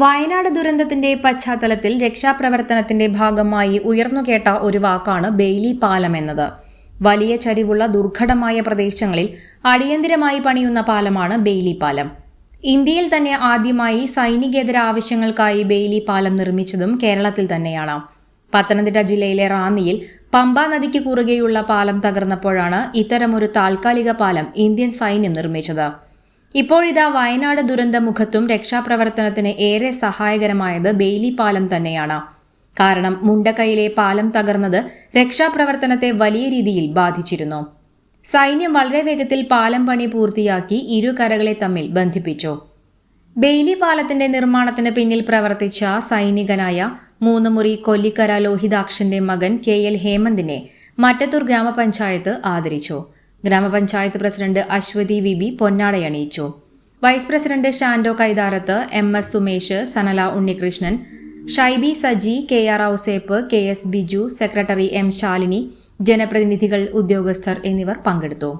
വയനാട് ദുരന്തത്തിന്റെ പശ്ചാത്തലത്തിൽ രക്ഷാപ്രവർത്തനത്തിന്റെ ഭാഗമായി ഉയർന്നുകേട്ട ഒരു വാക്കാണ് ബെയ്ലി പാലം എന്നത്. വലിയ ചരിവുള്ള ദുർഘടമായ പ്രദേശങ്ങളിൽ അടിയന്തിരമായി പണിയുന്ന പാലമാണ് ബെയ്ലി പാലം. ഇന്ത്യയിൽ തന്നെ ആദ്യമായി സൈനികേതര ആവശ്യങ്ങൾക്കായി ബെയ്ലി പാലം നിർമ്മിച്ചതും കേരളത്തിൽ തന്നെയാണ്. പത്തനംതിട്ട ജില്ലയിലെ റാന്നിയിൽ പമ്പ നദിക്ക് കുറുകെയുള്ള പാലം തകർന്നപ്പോഴാണ് ഇത്തരമൊരു താൽക്കാലിക പാലം ഇന്ത്യൻ സൈന്യം നിർമ്മിച്ചത്. ഇപ്പോഴിതാ വയനാട് ദുരന്തമുഖത്തും രക്ഷാപ്രവർത്തനത്തിന് ഏറെ സഹായകരമായത് ബെയിലി പാലം തന്നെയാണ്. കാരണം മുണ്ടക്കൈയിലെ പാലം തകർന്നത് രക്ഷാപ്രവർത്തനത്തെ വലിയ രീതിയിൽ ബാധിച്ചിരുന്നു. സൈന്യം വളരെ വേഗത്തിൽ പാലം പണി പൂർത്തിയാക്കി ഇരു കരകളെ തമ്മിൽ ബന്ധിപ്പിച്ചു. ബെയിലി പാലത്തിന്റെ നിർമ്മാണത്തിന് പിന്നിൽ പ്രവർത്തിച്ച സൈനികനായ മൂന്നുമുറി കൊല്ലിക്കര ലോഹിതാക്ഷന്റെ മകൻ കെ എൽ ഹേമന്തിനെ മറ്റത്തൂർ ഗ്രാമപഞ്ചായത്ത് ആദരിച്ചു. ഗ്രാമപഞ്ചായത്ത് president Aswathi V B പൊന്നാടയണിയിച്ചു vice president Shando Kaitharath M S Sumesh Sanala Unnikrishnan Shaiby Saji K R Ouseph K S Biju secretary M Shalini ജനപ്രതിനിധികൾ ഉദ്യോഗസ്ഥർ എന്നിവർ പങ്കെടുത്തു.